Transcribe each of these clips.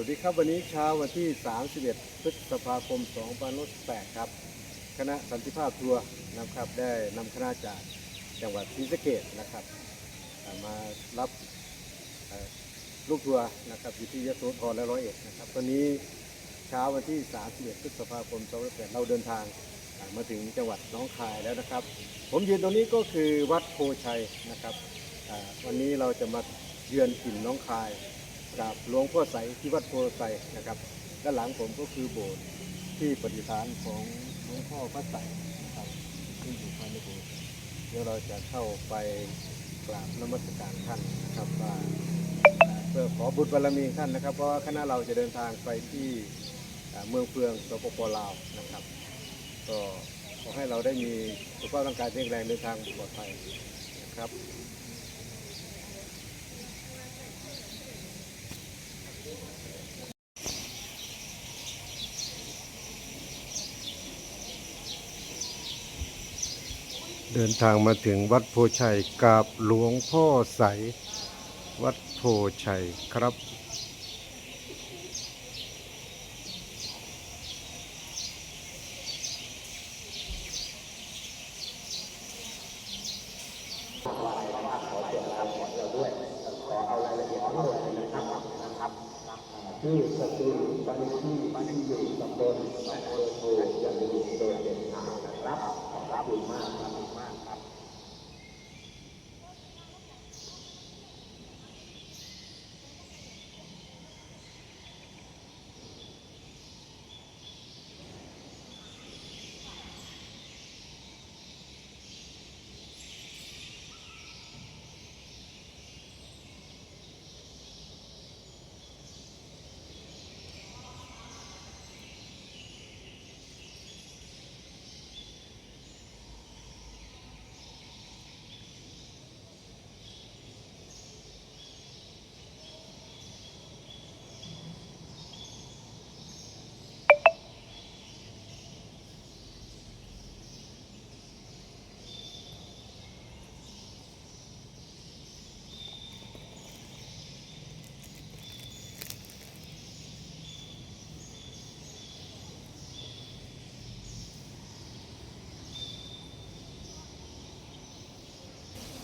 วัสดีครับวันนี้เช้าวันที่ 31 พฤษภาคม2568ครับ คณะสันติภาพทัวร์นะครับได้นำคณะจากจังหวัดศรีสะเกษนะครับ มารับลูกทัวร์นะครับอยู่ที่ยโสธรและร้อยเอ็ดนะครับวันนี้เช้าวันที่ 31 พฤษภาคม2568เราเดินทางมาถึงจังหวัดน้องคายแล้วนะครับ ผมยืนตรงนี้ก็คือวัดโพชัยนะครับวันนี้เราจะมาเยือนถิ่นน้องคาย กับหลวงพ่อใสที่วัดโพไซนะครับด้านหลังผมก็คือโบสถ์ที่ปฏิฐานของหลวงพ่อพระใสนะครับที่อยู่ภายในโบสถ์เดี๋ยวเราจะเข้าไปกราบนมัสการท่านนะครับว่าเพื่อขอบุญบารมีท่านนะครับ เพราะว่าคณะเราจะเดินทางไปที่เมืองเฟืองสปปลาวนะครับ ก็ขอให้เราได้มีสุขภาพร่างกายแข็งแรงเดินทางปลอดภัยนะครับ เดินทางมาถึงวัดโพชัยกาบหลวงพ่อใส วัดโพชัยครับ ที่สตูลบ้านเลขที่บ้านที่อยู่ตำบลหนองเรือโพอย่าลืมโดยเด็ดขาดนะครับขอบพระคุณมากครับขอบคุณมากครับ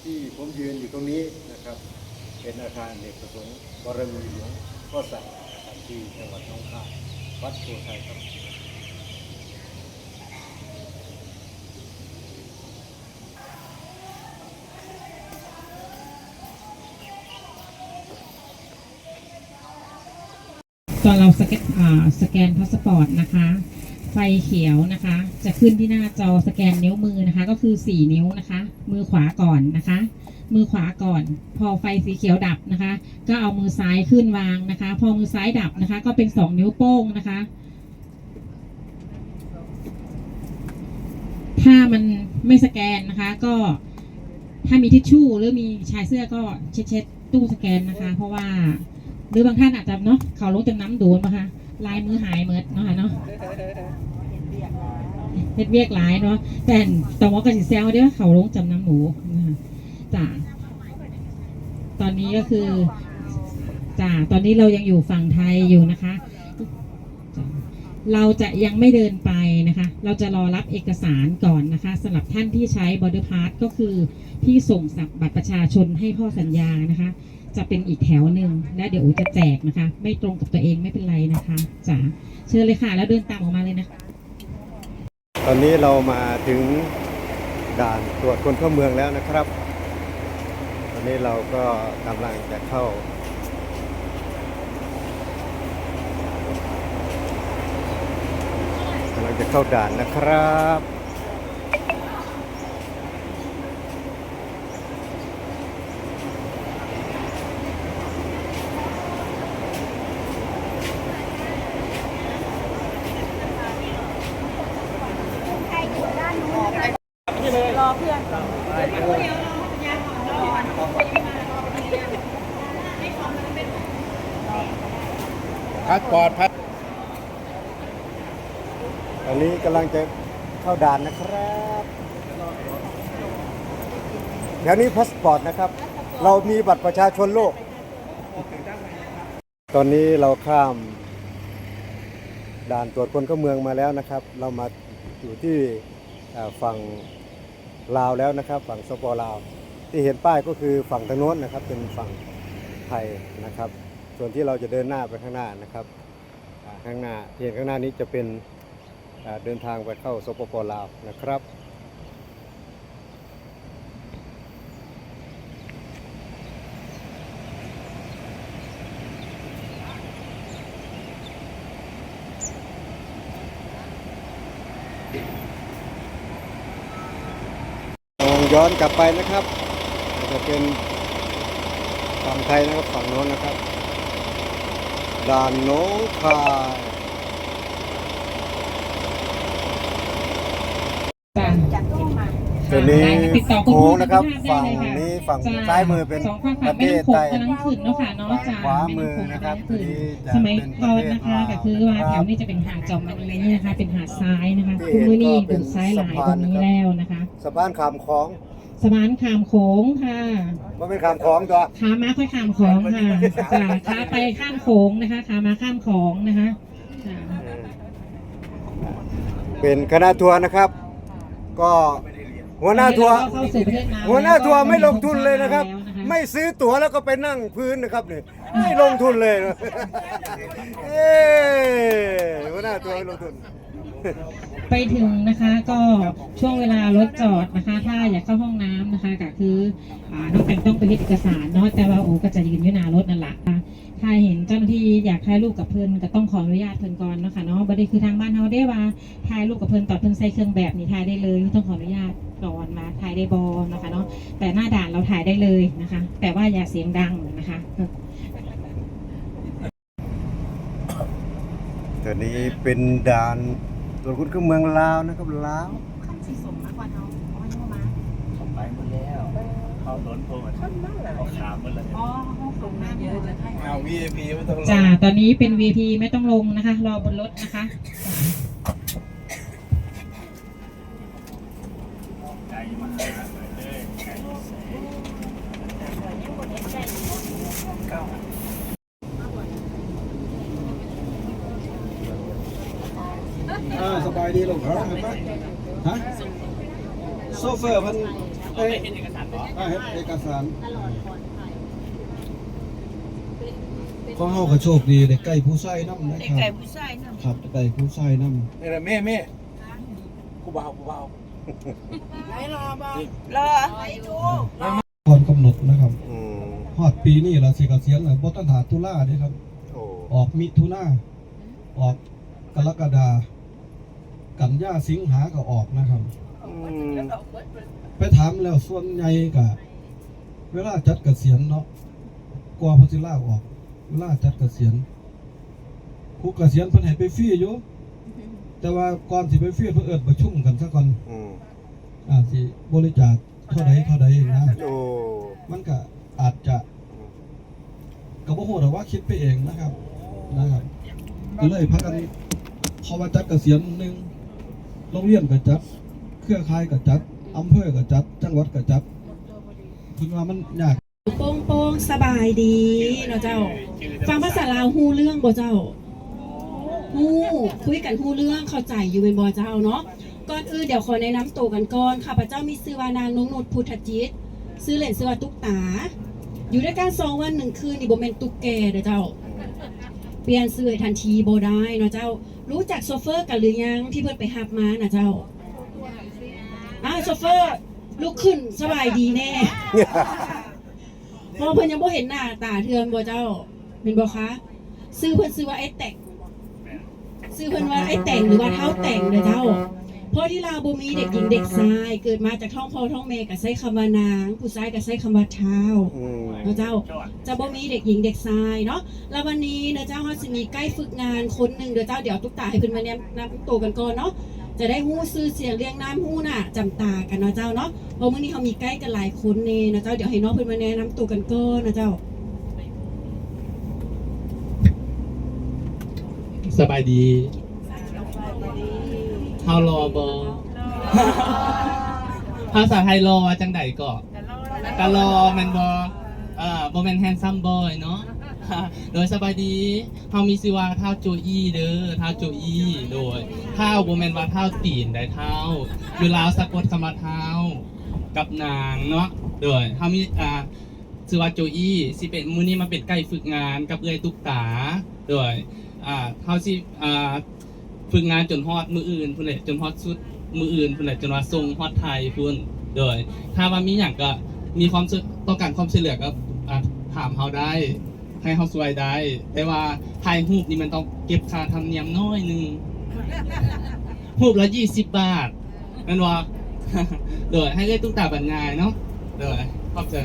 ที่ ผมยืนอยู่ตรงนี้นะครับ เป็นอาคารเอกประสงค์บารมีหลวงพ่อใสนะครับที่จังหวัดน้องคายวัดโพชัยครับตอนเราสแกนสแกนพาสปอร์ตนะคะ ไฟเขียวนะคะ จะขึ้นที่หน้าจอสแกนนิ้วมือนะคะ ก็คือ 4 นิ้วนะคะ มือขวาก่อนนะคะ มือขวาก่อน พอไฟสีเขียวดับนะคะ ก็เอามือซ้ายขึ้นวางนะคะ พอมือซ้ายดับนะคะ ก็เป็น2นิ้วโป้งนะคะ ถ้ามันไม่สแกนนะคะ ก็ถ้ามีทิชชู่หรือมีชายเสื้อก็เช็ดเช็ดตู้สแกนนะคะ เพราะว่า หรือบางท่านอาจจะเนาะเขาลงจากน้ำโดนมาคะลายมือหายเหมิดเนาะเนาะเฮ็ดเวียกหลายเนาะแต่ตองว่ากระสิแซวเด้อเขาลงจำน้ำหนูนะคะจ้า ตอนนี้ก็คือจ้าตอนนี้เรายังอยู่ฝั่งไทยอยู่นะคะ เราจะยังไม่เดินไปนะคะ เราจะรอรับเอกสารก่อนนะคะสำหรับท่านที่ใช้บอ r d เดอร์พาสก็คือที่ส่งสับบัตรประชาชนให้พ่อสัญญานะคะ จะเป็นอีกแถวหนึ่งและเดี๋ยวจะแจกนะคะ ไม่ตรงกับตัวเองไม่เป็นไรนะคะจ๋าเชิญเลยค่ะ แล้วเดินตามออกมาเลยนะคะตอนนี้เรามาถึงด่านตรวจคนเข้าเมืองแล้วนะครับ นี้เราก็กำลังจะเข้า กำลังจะเข้าด่านนะครับ พาสปอร์ตพัด ตอนนี้กำลังจะ เข้าด่านนะครับแถวนี้พาสปอร์ตนะครับ เรามีบัตรประชาชนโลก ตอนนี้เราข้าม ด่านตรวจคนเข้าเมืองมาแล้วนะครับ เรามาอยู่ที่ฝั่งลาวแล้วนะครับ ฝั่งสปลาว ที่เห็นป้ายก็คือฝั่งทางโน้นนะครับ เป็นฝั่งไทยนะครับ ส่วนที่เราจะเดินหน้าไปข้างหน้านะครับข้างหน้าที่เห็นข้างหน้านี้จะเป็น เดินทางไปเข้าสปปลาวนะครับย้อนกลับไปนะครับจะเป็นฝั่งไทยนะครับฝั่งโน้นนะครับด่านโน้องคาย จ้ะ ตัวนี้ติดต่อคุณโค้งนะครับได้ฝั่งเลยค่ะนี้ฝั่งจ้ะซ้ายมือเป็นสองฝั่งปค่ะระเทแม่ศน้ำโขไทยงกำลังขึ้นเนาะค่ะเนาะจ้าขวามือนะครับแม่ำโขงกำลังขึ้นที่จะสมัยเป็นก่อนประเทศนะคะลาวก็คือว่าครับแถวนี้จะเป็นหาดจอมมันเลยนี่นะคะเป็นหาดทรายนะคะที่คุณเห็นมือนี่ก็เป็เป็นนซ้ายหลายสะตพารนงนี้นะครับแล้วนะคะสะพานขามของสะพานขามโขงค่ะมันเป็นขามของตัวขามาค่อยข้ามโขงค่ะจ้าขาไปข้ามโขงนะคะขามาข้ามโขงนะคะจ้าเป็นคณะทัวร์นะครับ ก็ หัวหน้าทัวร์เข้าสู่ประเทศลาวหัวหน้าทัวร์ไม่ลงทุนเลยนะครับแล้วนะคะไม่ซื้อตั๋วแล้วก็ไปนั่งพื้นนะครับนี่ไม่ลงทุนเลยนะเอ้หัวหน้าทัวร์ไม่ลงทุน ไปถึงนะคะก็ช่วงเวลารถจอดนะคะ ถ้าอยากเข้าห้องน้ำนะคะก็คืออ่าน้องแต่งต้องไปเฮ็ดเอกสารเนาะแต่ว่าโอ้ก็จะยืนอยู่หน้ารถนั่นแหละค่ะ ถ้าเห็นเจ้าหน้าที่อยากถ่ายรูปกับเพิ่นก็ต้องขออนุญาตเพิ่นก่อนเนาะค่ะเนาะบ่ได้คือทางบ้านเฮาได้ว่าถ่ายรูปกับเพิ่นตอนเพิ่นใส่เครื่องแบบนี่ถ่ายได้เลยไม่ต้องขออนุญาตก่อนมาถ่ายได้บ่นะคะเนาะแต่หน้าด่านเราถ่ายได้เลยนะคะ แต่ว่าอย่าเสียงดังนะคะตัวนี้เป็นด่านตรวจคนเข้าเมืองลาวนะครับลาวขั้นสีสมมากกว่าเนาะเอาไว้เข้ามาเขาไปหมดแล้วเขาล้นโพดเขาขามหมดแล้วอ๋อห้องสูงมาก เยอะจะให้เอา VIP ไม่ต้องรอจ้าตอนนี้เป็น VP ไม่ต้องลงนะคะ รอบนรถนะคะไก่มาหาหน่อยเลยไก่เสอ่าสบายดีลูกเหรอเห็นไหมฮะโซเฟอร์มันเอ้ยเอกสารอ่าเฮ็ดเอกสาร ของเฮาก็โชคดีได้ใกล้ผู้ชายนำนะเด็กคไก่รับผู้ชายนครับใกล้ผู้ชายนำนี่แหละแม่แม่กูเบากูเบาำรอไปดูก่อนกำหนดนะครับอืมฮอดปีนี้ล่ะสิเกษียณแล้วบ่ต้องหาตุลาเด้ครับ โอ้ออกมิถุนาออกกรกฎากันยาสิงหาก็ออกนะครับ อืมไปถามแล้วส่วนใหญ่ก็เวลาจัดเกษียณเนาะกว่าเพนสิลาออกเว ลาจัดเกษียณผู้เกษียณเพิ่นให้ไปฟรีอยู่ แต่ว่าก่อนสิไปฟรีเพิ่นเอิ้นประชุมกันซะก่อนอืมอ่าสิบริจาคเท่าใดเท่าใดนะโอ้มันก็อาจจะก็บ่ฮู้แต่ว่าคิดไปเองนะครับนะครับก็เลยพากันพอมาจัดเกษียณหนึงโรงเรียนก็จัด เครือข่ายก็จัดอำเภอก็จัด จังหวัดก็จัดเพิ่นว่ามันยาก โป้งโป้งสบายดีเนาะเจ้า ฟังภาษาลาวฮู้เรื่องบ่เจ้าฮู้คุยกันฮู้เรื่องเข้าใจอยู่เป็นบ่เจ้าเนาะก่อนอื่นเดี๋ยวขอแนะนำตัวกันก่อนข้าพเจ้ามีชื่อว่านางนงนุชพุทธจิตชื่อเล่นชื่อว่าตุ๊กตา อยู่ด้วยกันสองวันหนึ่งคืนนี่บ่แม่นตุ๊กแกเด้อเจ้า เปลี่ยนชื่อให้ทันทีบ่ได้เนาะเจ้า รู้จักโซเฟอร์กันหรือยังที่เพิ่นไปหับมาน่ะเจ้าอ่าโซเฟอร์ลุกขึ้นสบายดีแน่เพราะเพิ่นยังบ่เห็นหน้าตาเทือนบ่เจ้า เป็นบ่คะซื้อเพิ่นซื้อว่าไอ้แต่งซื้อเพิ่นว่าไอ้แต่งหรือว่าเท้าแต่งเด้อเจ้าเพราะที่ลาวบ่มีเด็กหญิงเด็กชายเกิดมาจากท้องพ่อท้องแม่ก็ใช้คำว่านาง ผู้ชายก็ใช้คำว่าเท้าอืมเนาะเจ้าจะบ่มีเด็กหญิงเด็กชายเนาะแล้ววันนี้เนาะเจ้าเฮาสิมีใกล้ฝึกงานคนหนึงเด้อเจ้าเดี๋ยวตุ๊กตาให้เพิ่นมาแนะนำตัวกันก่อนเนาะจะได้ฮู้ชื่อเสียงเรียงนามฮู้น่ะจำตากันเนาะเจ้าเนาะเพราะมื้อนี้เฮามีใกล้กันหลายคนเน่เนาะเจ้าเดี๋ยวให้น้องเพิ่นมาแนะนำตัวกันก่อนเนาะเจ้า สบายดี เฮารอบอภาษาไทยรอจังใดก็กะรอแมนบอเอ่อโมเมนแฮนซัมบอยเนาะ โดยสบายดีเฮามีชื่อว่าเท้าโจอี้เด้อเท้าโจอี้โดยเท้าบ่แม่นว่าเท้าตีนได้เท้าอยู่ลาวสะกดคำว่าเท้ากับนางเนาะโดยเฮามีอ่าชื่อว่าโจอี้สิเป็นมื้อนี้มาเป็นไก่ฝึกงานกับเอื้อยตุ๊กตาโดย อ่าเฮาสิอ่าฝึกงานจนฮอดมื้ออื่นพุ่นแหละจนฮอดสุดมื้ออื่นพุ่นแหละจนว่าส่งฮอดไทยพุ่นโดย ถ้าว่ามีหยังก็มีความช่วยต้องการความช่วยเหลือก็อ่าถามเฮาได้ ให้เขาสวยได้ แต่ว่าถ่ายรูปนี่มันต้องเก็บค่าธรรมเนียมน้อยหนึงรูปละยี่สิบบาทนั่นว่าโดยให้เลยตุ้งตาบรรยายเนาะโดยขอบใจ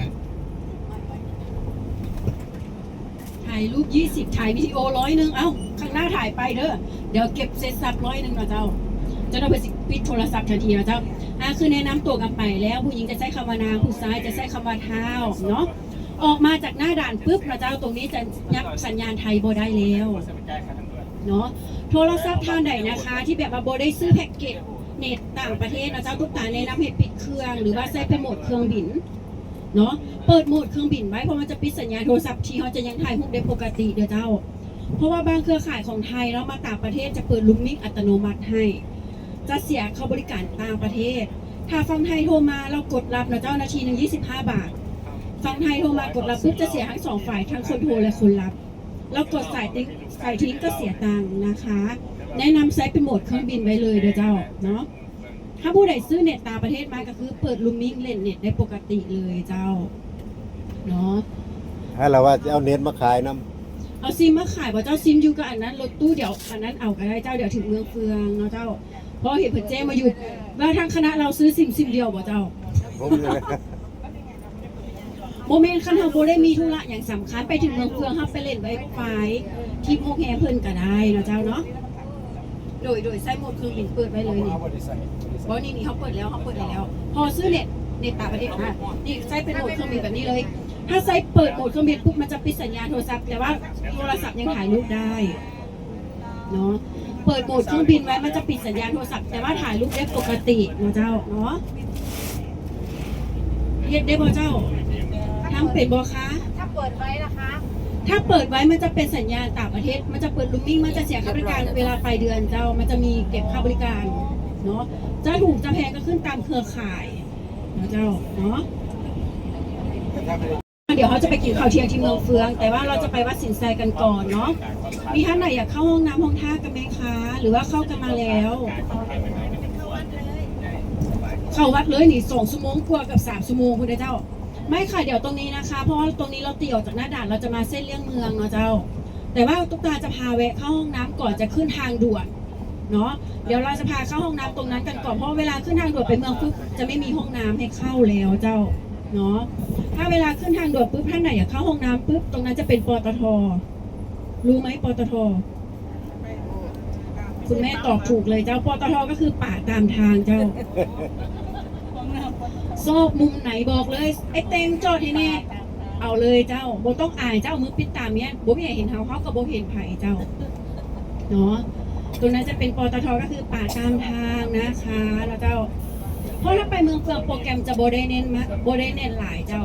ถ่ายรูป 20 ถ่ายวิดีโอร้อยหนึ่งเอ้า ข้างหน้าถ่ายไปเด้อ เดี๋ยวเก็บเซตซับร้อยหนึ่งนะเจ้า จะต้องไปสิปิดโทรศัพท์ทันทีนะเจ้า อะคือแนะนำตัวกันไปแล้ว ผู้หญิงจะใช้คำว่านางผู้ชายจะใช้คำว่าเท้าเนาะ ออกมาจากหน้าด่านปุ๊บนะเจ้าตรงนี้จะยับสัญญาณไทยโบได้แล้วเนาะ โทรศัพท์ท่านใดนะคะ ที่แบบว่าโบได้ซื้อแพ็กเกจเน็ตต่างประเทศนะเจ้าทุกตาแนะนำให้ปิดเครื่องหรือว่าใช้เป็นโหมดเครื่องบินเนาะ เปิดโหมดเครื่องบินไว้เพราะมันจะปิดสัญญาณโทรศัพท์ที่เขาจะยังถ่ายรูปได้ปกติเด้อเจ้า เพราะว่าบางเครือข่ายของไทยแล้วมาต่างประเทศจะเปิดลุมมิ่งอัตโนมัติให้ จะเสียเข้าบริการต่างประเทศ ถ้าฟังไทยโทรมาเรากดรับนะเจ้านาทีหนึ่ง25 บาท ฟังไทยโทรมากดรับปุ๊บจะเสียทั้งสองฝ่ายทั้งคนโทรและคนรับ แล้วกดสายติ๊กสายทิ้งก็เสียตังค์นะคะ แนะนำใช้เป็นโหมดเครื่องบินไว้เลยเด้อเจ้าเนาะถ้าผู้ใดซื้อเน็ตต่างประเทศมาก็คือเปิดลุมมิ่งเล่นเน็ตได้ปกติเลยเจ้าเนาะให้เราว่าจะเอาเน็ตมาขายน้ำ เอาซิมมาขายบ่เจ้าซิมอยู่กับอันนั้นรถตู้เดี๋ยวอันนั้นเอาก็ได้เจ้าเดี๋ยวถึงเมืองเฟืองเนาะเจ้าเพราะเห็นเพิ่นแจ้งมาอยู่ว่าทางคณะเราซื้อซิมซิมเดียวบ่เจ้าำผมเลย โมเมนต์คันเฮาบ่ได้มีธุระอย่างสำคัญไปถึงเมืองเฟืองเฮาไปเล่นไวไฟที่โมแฮเพิ่นก็ได้เนาะเจ้าเนาะโดยโดยใช้โหมดเครื่องบินเปิดไว้เลยนี่บ่นี่นี่เขาเปิดแล้วเขาเปิดได้แล้ว พอซื้อเน็ตเน็ตต่างประเทศอะนี่ใช้เป็นโหมดเครื่องบินแบบนี้เลย ถ้าใช้เปิดโหมดเครื่องบินปุ๊บมันจะปิดสัญญาณโทรศัพท์ แต่ว่าโทรศัพท์ยังถ่ายรูปได้เนาะเปิดโหมดเครื่องบินไว้มันจะปิดสัญญาณโทรศัพท์แต่ว่าถ่ายรูปได้ปกติเนาะเจ้าเนาะเฮ็ดได้บ่เจ้าทำเป็นบ่คะ ถ้าเปิดไว้นะคะ ถ้าเปิดไว้มันจะเป็นสัญญาณต่างประเทศ มันจะเปิดลูมมิ่งมันจะเสียค่าบริการเวลาปลายเดือนเจ้า มันจะมีเก็บค่าบริการเนาะจะถูกจะแพงก็ขึ้นตามเครือข่ายเนาะเจ้าเนาะ เดี๋ยวเขาจะไปกินข้าวเที่ยงที่เมืองเฟือง แต่ว่าเราจะไปวัดสินไซกันก่อนเนาะมีท่านไหนอยากเข้าห้องน้ำห้องท่ากันไหมคะ หรือว่าเข้ากันมาแล้ว เข้าวัดเลยนี่สองชั่วโมงกว่ากับสามชั่วโมงคุณเจ้า ไม่ค่ะเดี๋ยวตรงนี้นะคะ เพราะว่าตรงนี้เราตีออกจากหน้าด่านเราจะมาเส้นเลี่ยงเมืองเนาะเจ้า แต่ว่าตุ๊กตาจะพาแวะเข้าห้องน้ำก่อนจะขึ้นทางด่วนเนาะเดี๋ยวเราจะพาเข้าห้องน้ำตรงนั้นกันก่อนเพราะเวลาขึ้นทางด่วนไปเมืองปุ๊บจะไม่มีห้องน้ำให้เข้าแล้วเจ้าเนาะ ถ้าเวลาขึ้นทางด่วนปุ๊บท่านไหนอยากเข้าห้องน้ำปุ๊บตรงนั้นจะเป็นปตท รู้ไหมปตท คุณแม่ตอบถูกเลยเจ้าปตทก็คือป่าตามทางเจ้าซอกมุมไหนบอกเลย ไอ้เต็งจอดให้แน่เอาเลยเจ้าโบต้องอายเจ้ามือปิดตามเนี้ยโบไม่เห็นเฮาเขากับโบเห็นไผ่เจ้าเนาะตรงนั้นจะเป็นปตทก็คือป่าตามทางนะคะ แล้วเจ้า เพราะถ้าไปเมืองเฟืองโปรแกรมจะโบได้เน้นมาโบได้เน้นหลายเจ้า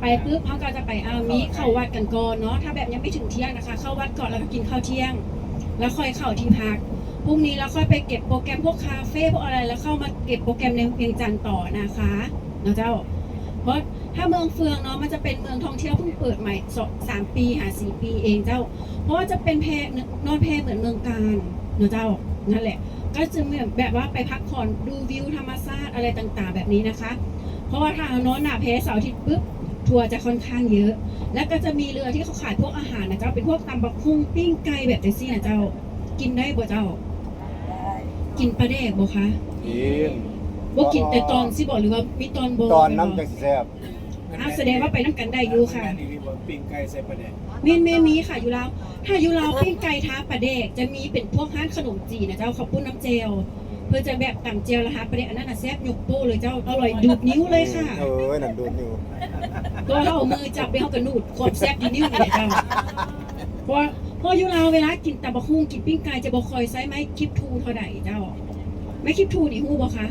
ไปปุ๊บเขาก็จะไปอามีเข้าวัดกันก่อนเนาะถ้าแบบยังไม่ถึงเที่ยงนะคะ เข้าวัดก่อนแล้วก็กินข้าวเที่ยง แล้วค่อยเข้าที่พักพรุ่งนี้เราค่อยไปเก็บโปรแกรมพวกคาเฟ่พวกอะไรแล้วเข้ามาเก็บโปรแกรมในเวียงจันทร์ต่อนะคะเนาะเจ้า เพราะถ้าเมืองเฟืองเนาะมันจะเป็นเมืองท่องเที่ยวเพิ่งเปิดใหม่สองสามปีหาสี่ปีเองเจ้า เพราะว่าจะเป็นแพนอนแพเหมือนเมืองการเนาะเจ้านั่นแหละ ก็จะเหมือนแบบว่าไปพักผ่อนดูวิวธรรมชาติอะไรต่างๆ แบบนี้นะคะ เพราะว่าทางโน้นหนาเพเสาร์อาทิตย์ปุ๊บทัวร์จะค่อนข้างเยอะ แล้วก็จะมีเรือที่เขาขายพวกอาหารนะเจ้าเป็นพวกตำบักหุ่งปิ้งไก่แบบจังซี่นะเจ้า กินได้บ่เจ้า กินปลาแดกบ่คะกินบ่กินแต่ตอนสิบ่หรือว่ามีตอนบ่ตอนน้ำจังสิแซ่บ อะแสดงว่าไปน้ำกันได้อยู่ค่ะปิ้งไก่ใส่ปลาแดกเมนเมมีค่ะอยู่แล้ว ถ้าอยู่แล้วปิ้งไก่ท้าปลาแดกจะมีเป็นพวกร้านขนมจีนนะเจ้าเขาวปุ้นน้ำเจลเพื่อจะแบบต่ำเจลแล้วฮะปลาแดกอันนั้นน่ะแซ่บยกโป้เลยเจ้าอร่อยดูดนิ้วเลยค่ะเออนั่นดูดอยู่ตัวเขาเอามือจับไปเขากระนูดความแซ่บดีนิ้วนี่แหละเจ้าเพราะเพราะอยู่เราวเวลากินตับะคุ้งกินปิ้งไก่จะบอกคอยไซส์ไม้คลิปทูเท่าไหร่เจ้า ไม่คลิปทูนี่ฮู้บ่คะ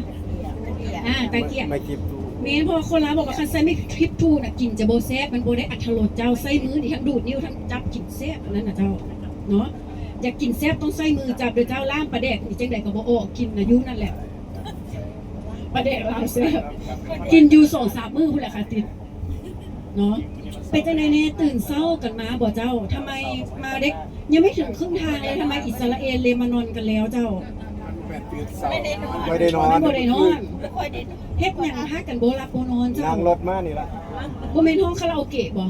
อ่าตะเกียบไม่คิดดู เมนเพอคนลาบอกว่าคันใส่ไม่คลิปทูน่ะกินจะโบแซ่บมันโบได้อัตรสเจ้าใส่มือนี่ทั้งดูดนิ้วทั้งจับกินแซ่บอันนั้นน่ะเจ้าเนาะอยากกินแซ่บต้องใส่มือจับเดี๋ยวเจ้าล่ามปลาแดกนี่จังไดก็บ่ออกกินอายุนั่นแหละปลาแดกลาแซ่บกินอยู่สองสามมือพุ่นแหละค่ะติดเนาะเป็นจังไดแน่ตื่นเศร้ากันมาบ่เจ้าทำไมมาเด็กยังไม่ถึงครึ่งทางเลยทำไมอิสราเอลเลบานอนกันแล้วเจ้า ไม่ได้นอน ไม่ได้นอนไม่ได้นอนไม่ค่อยได้นอนเฮ็ดหยังพากันโบรับโบนอนเจ้านั่งรถมานี่ละบ่แม่นห้องคาราโอเกะบ่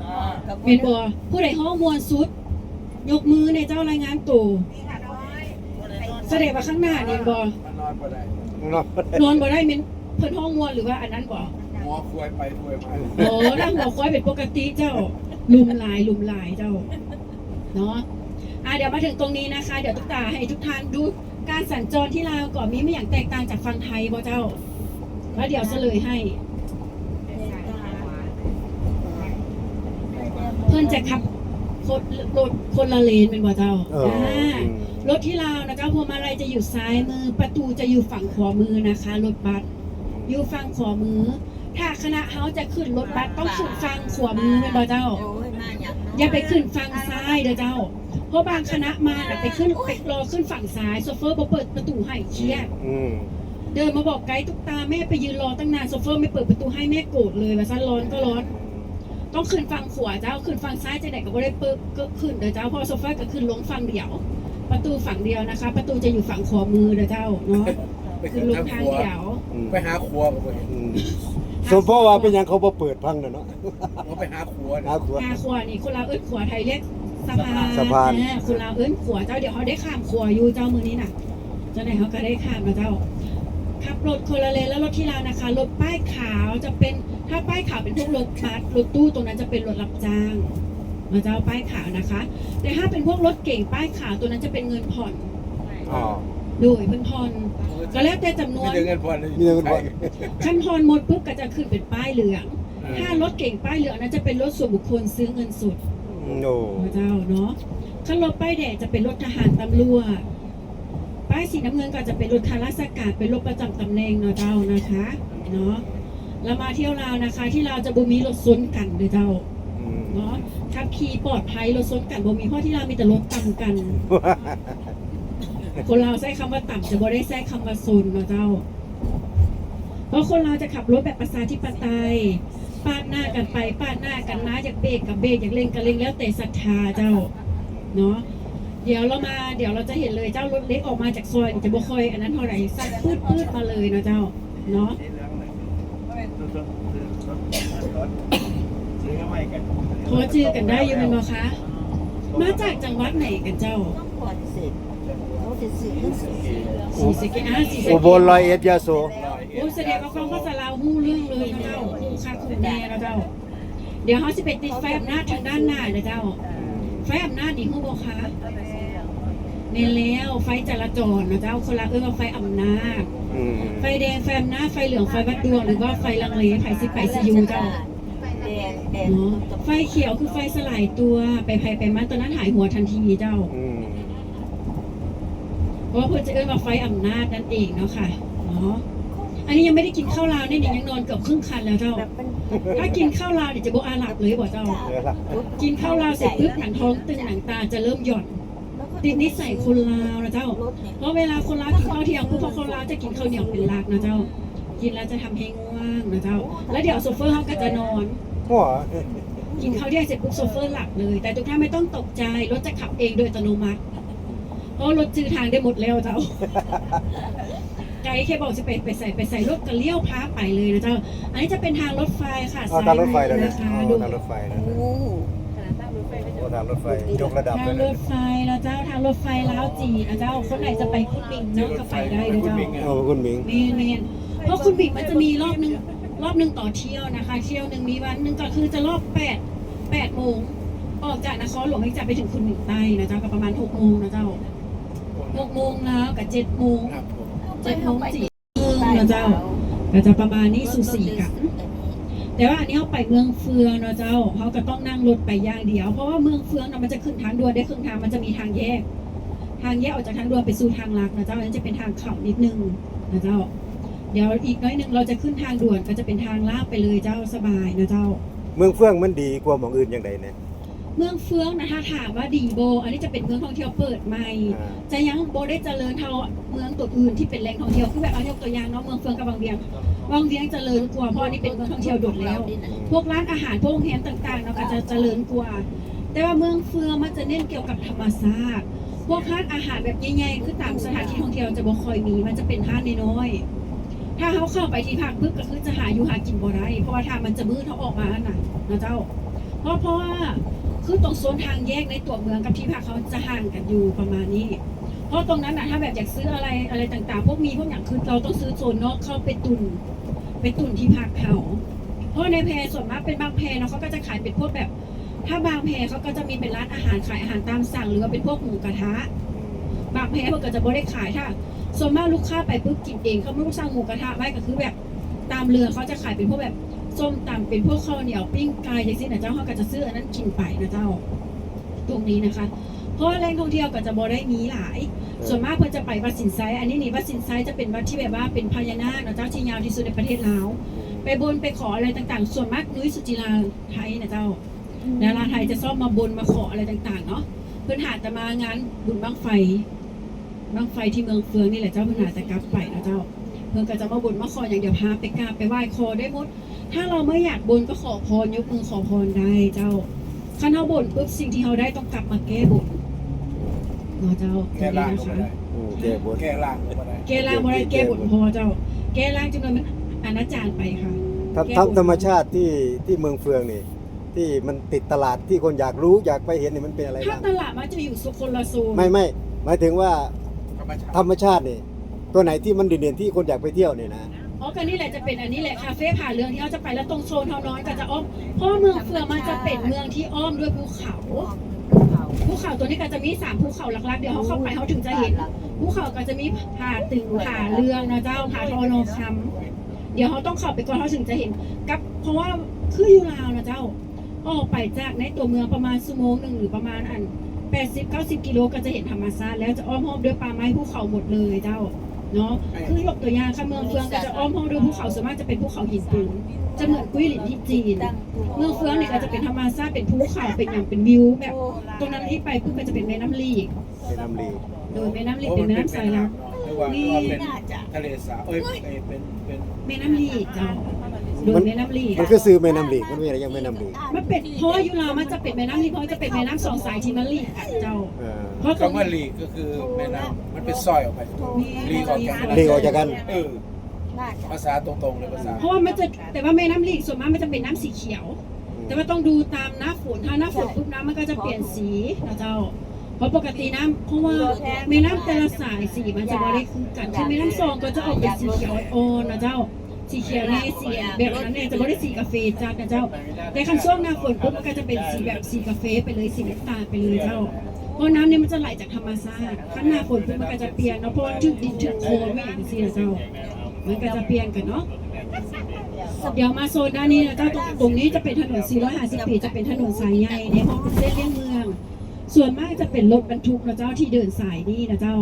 เออกับแม่นบ่ผู้ใดห้องมวนสุด ยกมือในเจ้ารายงานตัวแสดงว่าข้างหน้านี่บ่นอนบ่ได้นอนบ่ได้แม่นเพิ่นห้องมวนหรือว่าอันนั้นบ่หมอควยไปควยมาโอ้ถ้าหัวค้อยเป็นปกติเจ้า ลุมลายลุมลายเจ้าเนาะอะเดี๋ยวมาถึงตรงนี้นะคะ เดี๋ยวทุกตาให้ทุกท่านดู การสัญจรที่ลาวก่อนมีไม่อย่างแตกต่างจากฝั่งไทยบ่เจ้า แล้วเดี๋ยวเฉลยให้ เพื่อนจะขับคนรถคนละเลนเป็นบ่เจ้าเอออ่ารถที่ลาวนะคะพวงมาลัยจะอยู่ซ้ายมือ ประตูจะอยู่ฝั่งขวามือนะคะ รถบัสอยู่ฝั่งขวามือ ถ้าคณะเฮาจะขึ้นรถบัสต้องขึ้นฝั่งขวามือเป็นบ่เจ้า โอ้ยมาอย่างนั้นอย่าไปขึ้นฝั่งซ้ายเด้อเจ้า เพราะบางคณะมาน่ะไปขึ้นไปรอขึ้นฝั่งซ้ายโซเฟอร์บ่เปิดประตูให้เครียดอืมเดินมาบอกไกด์ตุ๊กตาแม่ไปยืนรอตั้งนานโซเฟอร์ไม่เปิดประตูให้แม่โกรธเลยว่าซะร้อนก็ร้อน ต้องขึ้นฝั่งขวาเจ้าขึ้นฝั่งซ้ายจะไหนก็บ่ได้เปิดก็ขึ้นเด้อเจ้าเพอโซเฟอร์ก็ขึ้นลงฝั่งเดียว ประตูฝั่งเดียวนะคะ ประตูจะอยู่ฝั่งขวามือเด้อเจ้าเนาะไปขึ้ขึ้นนลงทางทางครัวเดียว อืมไปหาครัวไปอืมสมเพราะว่าเป็นหยังเขาบ่เปิดพังน่ะเนาะเขาไปหาครัวหาขวดอาขวานี่คนลาวเอิ้นขวาไทยเรียก สะพานสะพานอ่คนลาวเอิ้นขวาเจ้าเดี๋ยวเขาได้ข้ามขวาอยู่เจ้ามือนี้น่ะเจ้าไหนเขาก็ได้ข้ามนะเจ้าขับรถคนละเลนแล้วรถที่ลาวนะคะรถป้ายขาวจะเป็นถ้าป้ายขาวเป็นพวกรถบัสรถตู้ตรงนั้นจะเป็นรถรับจ้างนะเจ้าป้ายขาวนะคะ แต่ถ้าเป็นพวกรถเก่งป้ายขาวตัวนั้นจะเป็นเงินผ่อนอ๋อโดยเพิ่นผ่อนก็แล้วแต่จำนวมีนแต่เงินผ่อนมีแต่เงินผ่อนขั้นผ่อนหมดปุ๊บก็จะขึ้นเป็นป้ายเหลือง ถ้ารถเก่งป้ายเหลืองนั้นจะเป็นรถส่วนบุคคลซื้อเงินสด โอ้พระเจ้าเนาะขั้นรถป้ายแดงจะเป็นรถทหารตำรวจ ป้ายสีน้ำเงินก็จะเป็นรถข้าราชการเป็นรถประจำตำแหน่งเนาะเจ้านะคะเนาะแล้วมาเที่ยวลาวนะคะ ที่ลาวจะบ่มีรถซนกันเลยเจ้าอืมเนาะขับขี่ปลอดภัยรถซนกันบ่มีเพราะที่ลาวมีแต่รถต่ำกัน คนลาวใช้คำว่าต่ำจะบ่ได้ใช้คำว่าซนเนาะเจ้า เพราะคนเราวจะขับรถแบบประชาธิปไตย ปาดหน้ากันไปปาดหน้ากันมาอยากเบรกกับเบรกอยากเล่นกับเล่นแล้วแต่ศรัทธาเจ้าเนาะเดี๋ยวเรามาเดี๋ยวเราจะเห็นเลยเจ้ารถเล็กออกมาจากซอยจะบ่คอย อันนั้นเท่าไหร่สั่นพืดพืดมาเลยเนาะเจ้าเนาะซื้อไม่กันโทรจื้อกันได้ยู่เป็นบ่คะมาจากจังหวัดไหนกันเจ้าต้องผ่อนเสร็จเขาจะซื้อเงินสดสีสะเกษอ่าสีสะอุเกบลร้อยเอ็ดยาโส โอ้แสดงว่าฟังภาษาลาวฮู้เรื่องเลยเจ้าฮู้ค่ะฮู้แน่แล้วเจ้า เดี๋ยวเขาสิไปติดไฟอำนาจทางด้านหน้าเลยเจ้าไฟอำนาจนี่ฮู้บ่คะเน้นแล้วไฟจราจรนะเจ้าคนละเอิ้นว่าไฟอำนาจอืมไฟแดงไฟอำนาจไฟเหลืองไฟวัดดวงหรือว่าไฟลังเลไฟสิไปสิยูเจ้าแดงแดงเนาะไฟเขียวคือไฟสลายตัวไปไผไปมาตัวนั้นหายหัวทันทีเจ้าอืมเพราะว่าเพื่อจะเอิ้นว่าไฟอำนาจนั่นเองเนาะค่ะเนาะอั นนี้ยังไม่ได้กินข้าวลาวเนี่ยยังนอนเกือบครึ่งคันแล้วเจ้าแบบเป็นถ้ากินข้าวลาวเดี๋ยวจะโบอาหลับเลยบอกเจ้าเดี๋ยวล่ะกินข้าวลาวเสร็จปุ๊บหนังท้องตึงหนังตาจะเริ่มหย่อนติดนิสัยคนลาวนะเจ้ารถเนี่ยเพราะเวลาคนลาวกินข้าวเที่ยงปุ๊บพอคนลาวจะกินข้าวเหนียวเป็นหลักนะเจ้า กินแล้วจะทำให้ง่วงนะเจ้า แล้วเดี๋ยวโซเฟอร์เขาก็จะนอนหัวกินข้าวเที่ยงเสร็จปุ๊บโซเฟอร์หลับเลย แต่ทุกท่านไม่ต้องตกใจรถจะขับเองโดยอัตโนมัติเพราะรถจือทางได้หมดแล้วเจ้า ไกด์แค่บอกจะไปไปใส่ไปใส่รถกระเลี้ยวพาไปเลยนะเจ้า อันนี้จะเป็นทางรถไฟค่ะเอาทางรถไฟแล้วมืนะนะคะเอาดูทางรถไฟนะโอ้โอ้ทางรถไฟยกระดับทาเลงยรนะถไฟนะเจ้าทางรถไฟล้าวจีนะเจ้าคนไหนจะไปคุณบิงเนาะก็ไปได้นะเจ้า โอ้คุณหมิง เมนเมนเพราะคุณบิงมันจะมีรอบหนึงรอบหนึงต่อเที่ยวนะคะ เที่ยวหนึ่งมีวันหนึ่งก็คือจะรอบแปดแปดโมงออกจากนครหลวงให้จะไปถึงคุณหมิงใต้นะเจ้าก็ประมาณหกโมงนะเจ้าหกโมงแล้วกับเจ็ดโมงครับผม เจ็ดโมงสี่มงนะเจ้าก็จะประมาณนี้สู่สี่กันแต่ว่าอันนี้เขาไปเมืองเฟืองเนาะเจ้าเขาก็ต้องนั่งรถไปอย่างเดียว เพราะว่าเมืองเฟืองน่ะมันจะขึ้นทางด่วนได้ครึ่งทางมันจะมีทางแยก ทางแยกออกจากทางด่วนไปสู่ทางลักนะเจ้าอันนั้นจะเป็นทางเขานิดนึงนะเจ้า เดี๋ยวอีกน้อยนึงเราจะขึ้นทางด่วนก็จะเป็นทางลาบไปเลยเจ้าสบายนะเจ้า เมืองเฟืองมันดีกว่าหมองอื่นอย่างใดเนี่ย เมืองเฟืองนะคะถามว่าดีโบ อันนี้จะเป็นเมืองท่องเที่ยวเปิดใหม่ อ่า จะยังโบได้เจริญเท่าเมืองตัวอื่นที่เป็นแหล่งท่องเที่ยวคือแบบเอายกตัวอย่างเนาะเมืองเฟืองกับบางเวียงบางเวียงเจริญกว่าเพราะอันนี้เป็นเมืองท่องเที่ยวโดดแล้ว พวกร้านอาหารพวกโรงแรมต่างๆเนาะก็จะเจริญกว่า แต่ว่าเมืองเฟืองมันจะเน้นเกี่ยวกับธรรมชาติพวกร้านอาหารแบบใหญ่ๆคือตามสถานที่ท่องเที่ยวจะบ่ค่อยมีมันจะเป็นร้านน้อยๆถ้าเขาเข้าไปที่พักปุ๊บก็คือจะหาอยู่หากินบ่ได้เพราะว่าทางมันจะมืดเขาออกมาน่ะนะเจ้า เพราะเพราะว่า คือตรงโซนทางแยกในตัวเมืองกับที่พักเขาจะห่างกันอยู่ประมาณนี้ เพราะตรงนั้นนะถ้าแบบอยากซื้ออะไรอะไรต่างๆ พวกมีพวกอย่างคือเราต้องซื้อโซนนอกเข้าไปตุนไปตุนที่พักเขาเพราะในแพรส่วนมากเป็นบางแพรเนาะเขาก็จะขายเป็นพวกแบบ ถ้าบางแพรเขาก็จะมีเป็นร้านอาหารขายอาหารตามสั่งหรือว่าเป็นพวกหมูกระทะ บางแพรเขาก็จะบ่ได้ขายถ้าส่วนมากลูกค้าไปปุ๊บกินเองเขาไม่ต้องสั่งหมูกระทะไว้ก็คือแบบตามเรือเขาจะขายเป็นพวกแบบ ส้มตำเป็นพวกข้าวเหนียวปิ้งไก่อย่างนี้นะเจ้าเขาก็จะซื้ออันนั้นกินไปนะเจ้า ตรงนี้นะคะ เพราะว่าแหล่งท่องเที่ยวก็จะบ่ได้มีหลาย ส่วนมากเพื่อจะไปวัดสินไซอันนี้นี่วัดสินไซจะเป็นวัดที่แบบว่าเป็นพญานาคนะเจ้าที่ยาวที่สุดในประเทศลาวไปบนไปขออะไรต่างๆ ส่วนมากนุ้ยสุจิราไทยนะเจ้าดาราไทยจะชอบมาบนมาขออะไรต่างๆเนาะเพื่อนหาจะมางานบุญบังไฟบังไฟที่เมืองเฟืองนี่แหละเจ้าเพื่อนหาจะกลับไปนะเจ้า เพื่อนก็จะมาบนมาขออย่างเดียวพาไปกราบไปไหว้ขอได้หมด ถ้าเราไม่อยากบนก็ขอพรยกมือขอพรได้เจ้าคันเขาบนปุ๊บสิ่งที่เขาได้ต้องกลับมาแก้บนเนาะเจ้าตรงนี้นะคะอืมแก้บนแก้ล่างก็ไม่ได้แก้ล่างบ่ได้แก้บนพอเจ้า แก้ล่างจำนวนมันอนาจารไปค่ะธรรมธรรมธรรมชาติที่ที่เมืองเฟืองนี่ที่มันติดตลาดที่คนอยากรู้อยากไปเห็นนี่มันเป็นอะไรถ้าบ้างตลาดมันจะอยู่สุคนละโซนไม่ไม่หมายถึงว่าธรรมชาติธรรมชาตินี่ตัวไหนที่มันเด่นๆที่คนอยากไปเที่ยวนี่นะ อ๋อก็นี่แหละจะเป็นอันนี้แหละคาเฟ่ผ่าเรืองที่เขาจะไปแล้วตรงโซนเท่าน้อยก็จะอ้อมเพราะว่าเมืองเฟืองมันจะเป็นเมืองที่อ้อมด้วยภูเขา ภูเขาตัวนี้ก็จะมีสามภูเขาหลักๆเดี๋ยวเขาเข้าไปเขาถึงจะเห็นภูเขาก็จะมีผาตึงผาเรืองนะเจ้าผาทอนอคำเดี๋ยวเขาต้องข้าไปก่อนเขาถึงจะเห็นกับ เพราะว่าคืออยู่ลาวนะเจ้าออกไปจากในตัวเมืองประมาณชั่วโมงหนึ่งหรือประมาณอัน80 90 กิโลก็จะเห็นธรรมชาติแล้วจะอ้อมห้อมด้วยป่าไม้ภูเขาหมดเลยเจ้า เนาะคือยกตัวอย่างค่ะเมืองเฟืองก็จะอ้อมห้อมด้วยภูเขาส่วนมากจะเป็นภูเขาหินปูนจะเหมือนกุ้ยหลินที่จีน เมืองเฟืองเนี่ยก็จะเป็นธรรมชาติเป็นภูเขาเป็นอย่างเป็นวิวแบบตรงนั้นที่ไปปุ๊บก็จะเป็นแม่น้ำลีกเป็นน้ำลีโดยแม่น้ำลีกเป็นแม่น้ำสายลับหรือว่าว่าเป็นทะเลสาบเอ้ยเอ้ยเป็นเป็นแม่น้ำลีกเจ้า โดยแม่น้ำลีกมันก็ซื้อแม่น้ำลีมันมีอะไรอย่างแม่น้ำลีมันเป็นเพราะว่าอยุลามันจะเป็นแม่น้ำลีกเพราะจะเป็นแม่น้ำสองสายที่มันลีกกันเจ้า เออเพราะตรงคำว่าลีกก็คือแม่น้ำมันเป็นซอยออกไปลีกออกจากลีกออกจากกันเออภาษาตรงๆเลยภาษาเพราะว่ามันจะแต่ว่าแม่น้ำลีกส่วนมากมันจะเป็นน้ำสีเขียว แต่ว่าต้องดูตามหน้าฝนถ้าหน้าฝนปุ๊บน้ำมันก็จะเปลี่ยนสีนะเจ้า เพราะปกติน้ำเพราะว่าแม่น้ำแต่ละสายสีมันจะไม่ได้คือกันคือแม่น้ำซองก็จะออกเป็นสีเขียวอ่อนนะเจ้า สีเขียวนี่สีแบบนั้นเนี่ยจะไม่ได้สีกาแฟจัดนะเจ้า แต่คันช่วงหน้าฝนปุ๊บมันก็จะเป็นสีแบบสีกาแฟไปเลยสีน้ำตาลไปเลยเจ้าเพราะน้ำเนี่ยมันจะไหลจากธรรมชาติขั้นหน้าฝนปุ๊บมันก็จะเปลี่ยนเนาะเพราะว่าทึกดินทึกโคลนไม่อย่างที่นะเจ้ามันก็จะเปลี่ยนกันเนาะเดี๋ยวมาโซนด้านนี้นะเจ้าตรงตรงนี้จะเป็นถนน450ปีจะเป็นถนนสายใหญ่ในห้องเส้นเลี่ยงเมือง ส่วนมากจะเป็นรถบรรทุกนะเจ้าที่เดินสายนี่นะเจ้า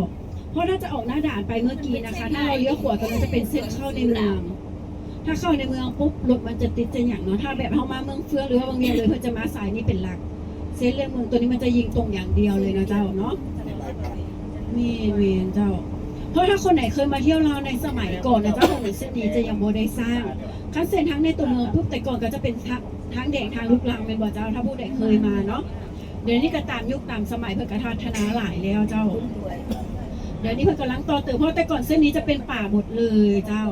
เพราะถ้าจะออกหน้าด่านไปเมื่อกี้นะคะ ถ้าเราเลี้ยวขวาตรงนั้นจะเป็นเส้นเข้าในเมือง ถ้าเข้าในเมืองปุ๊บรถมันจะติดจะอย่างเนาะถ้าแบบเข้ามาเมืองเฟืองหรือว่าบางเวียนเลยเพื่อจะมาสายนี่เป็นหลัก เส้นเลี่ยงเมืองตัวนี้มันจะยิงตรงอย่างเดียวเลยนะเจ้าเนาะมีเวียนเจ้า เพราะถ้าคนไหนเคยมาเที่ยวลาในสมัยก่อนนะเจ้าถนนเส้นนี้จะยังโบได้สร้างคันเส้นทั้งในตัวเมืองปุ๊บแต่ก่อนก็จะเป็นทางทางแดงทางลูกลังเป็นบ่เจ้า ถ้าผู้ใดเคยมาเนาะเดี๋ยวนี้ก็ตามยุคตามสมัยเพื่อกระทัฒนาหลายแล้วเจ้า เดี๋ยวนี้เพื่อกำลังต่อเติมเพราะแต่ก่อนเส้นนี้จะเป็นป่าหมดเลยเจ้า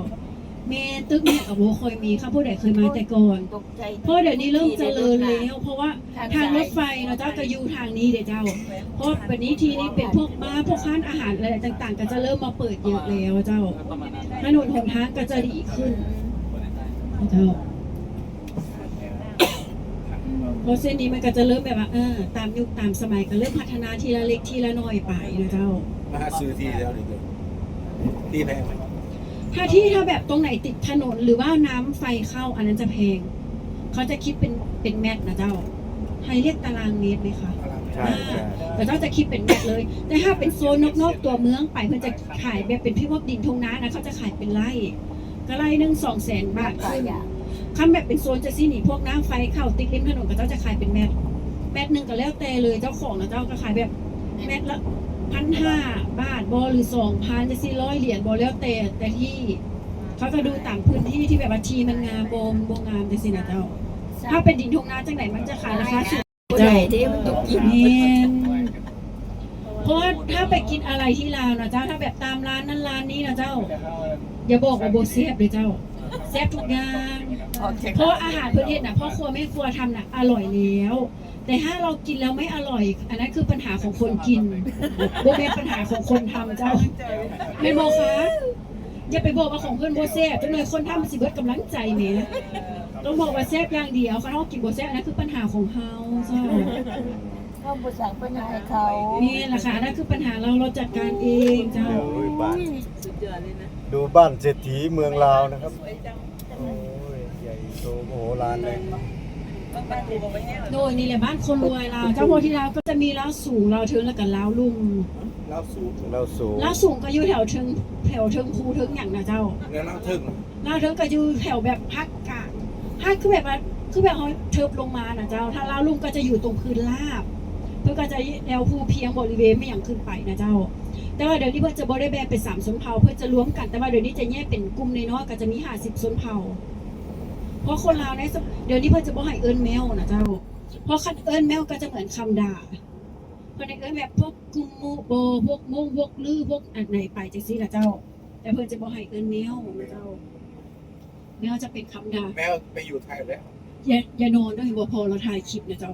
เมนตึกแม่กับโบเคยมีค่ะผู้ใดเคยมาแต่ก่อนตกใจเพราะเดี๋ยวนี้เริ่มเจริญแล้วเพราะว่าทางรถไฟเนาะเจ้าจะอยู่ทางนี้เดี๋ยวเจ้าเพราะแบบนี้ทีนี้เป็นพวกบ้านพวกค้านอาหารอะไรต่าง ๆ ก็จะเริ่มมาเปิดเยอะแล้วเจ้าถนนหนทางก็จะดีขึ้นเจ้าเพราะเส้นนี้มันก็จะเริ่มแบบว่าเออตามยุคตามสมัยก็เริ่มพัฒนาทีละเล็กทีละน้อยไปนะเจ้ามาหาซื้อที่แล้วนี่เลยที่แพงไหม ถ้าที่ถ้าแบบตรงไหนติดถนนหรือว่าน้ำไฟเข้า อันนั้นจะแพง เขาจะคิดเป็นเป็นแมทนะเจ้าไทยเรียกตารางเมตรไหมคะใช่ใช่ แต่เจ้าจะคิดเป็นแมทเลย แต่ถ้าเป็นโซนนอกๆตัวเมืองไปเพื่อจะขายแบบเป็นพี่พวกดินทงนานะเขาจะขายเป็นไร่ก็ไร่หนึ่งสองแสนบาทขายขึ้นยาคันแบบเป็นโซนจะซี่นี่พวกน้ำไฟเข้าติ๊กริมถนนก็เจ้าจะขายเป็นแมทแมทหนึ่งก็แล้วแต่เลยเจ้าของนะเจ้าก็ขายแบบแมทละ พันห้าบาทบอหรือสองพันจะสี่ร้อยเหรียญบอแล้วแต่แต่ที่เขาจะดูตามพื้นที่ที่แบบว่าทีมันงามโบมโบงามจังสินะเจ้า ถ้าเป็นดินทุ่งนาจังไหนมันจะขายราคาสูงใหญ่ที่มันตุกกินเมนเพราะว่าถ้าไปกินอะไรที่ลาวนะเจ้าถ้าแบบตามร้านนั้นร้านนี้นะเจ้า อย่าบอกว่าโบเซียบเลยเจ้าแซ่บทุกอย่างออกจากเพราะอาหารพื้นเทศน่ะพ่อครัวแม่ครัวทำน่ะอร่อยแล้ว แต่ถ้าเรากินแล้วไม่อร่อย อันนั้นคือปัญหาของคนกินโบเป็นปัญหาของคนทำเจ้าไม่บอกคะอย่าไปบอกว่าของเพื่อนโบแซ่บจนเลยคนทำมันสิเบิดกำลังใจแหมต้องบอกว่าแซ่บอย่างเดียวเขาต้องกินโบแซ่บอันนั้นคือปัญหาของเฮาเจ้าเขาบุษราเป็นยังไงเขานี่แหละค่ะนั่นคือปัญหาเราเราจัดการเองเจ้าโอ้ยบ้านดูบ้านเศรษฐีเมืองลาวนะครับโอ้ยใหญ่โตโมโหลานเลย โดยนี่แหละบ้านคนรวยเราเจ้าโพธิลาวก็จะมีลาวสูงลาวเทิงแล้วก็ลาวลุ่มเราสูงเราสูงลาวสูงก็อยู่แถวเทิงแถวเทิงภูเทิงอย่างนะเจ้าแล้วเราถึงลาวเทิงก็อยู่แถวแบบภาคกลางภาคคือแบบว่าคือแบบเขาเทิบลงมานะเจ้า ถ้าลาวลุ่มก็จะอยู่ตรงพื้นราบเพื่อก็จะแนวภูเพียงบริเวณไม่อย่างขึ้นไปนะเจ้า แต่ว่าเดี๋ยวนี้เพื่อจะบริแบ่งเป็นสามชนเผ่าเพื่อจะรวมกันแต่ว่าเดี๋ยวนี้จะแยกเป็นกลุ่มน้อยๆก็จะมีห้าสิบชนเผ่า เพราะคนลาวในสมเดี๋ยวนี้เพื่อจะบ่ให้เอิ้นแมวนะเจ้า เพราะคันเอิ้นแมวก็จะเหมือนคำด่าเพราะในเอิ้นแบบพวกกุมโมโบพวกโมงพวกลือพวกอันไหนไปจังซี่นะเจ้า แต่เพื่อนจะบ่ให้เอิ้นแมวนะเจ้าแมวจะเป็นคำด่าแมวไปอยู่ไทยแล้วอย่าอย่านอนด้วยบ่พอเราถ่ายคลิปนะเจ้า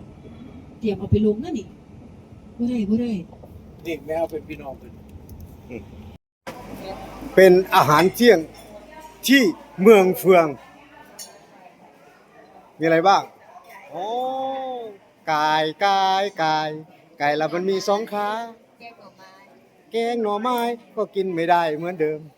เตรียมเอาไปลงนะนี่บ่ได้บ่ได้เด็กแมวเป็นพี่น้องกันเป็นอาหารเที่ยงที่เมืองเฟือง มีอะไรบ้าง โอ้ไก่ไก่ไก่ไก่ละมันมีสองขา แก้วดอกไม้ แกงหน่อไม้ก็กินไม่ได้เหมือนเดิมแ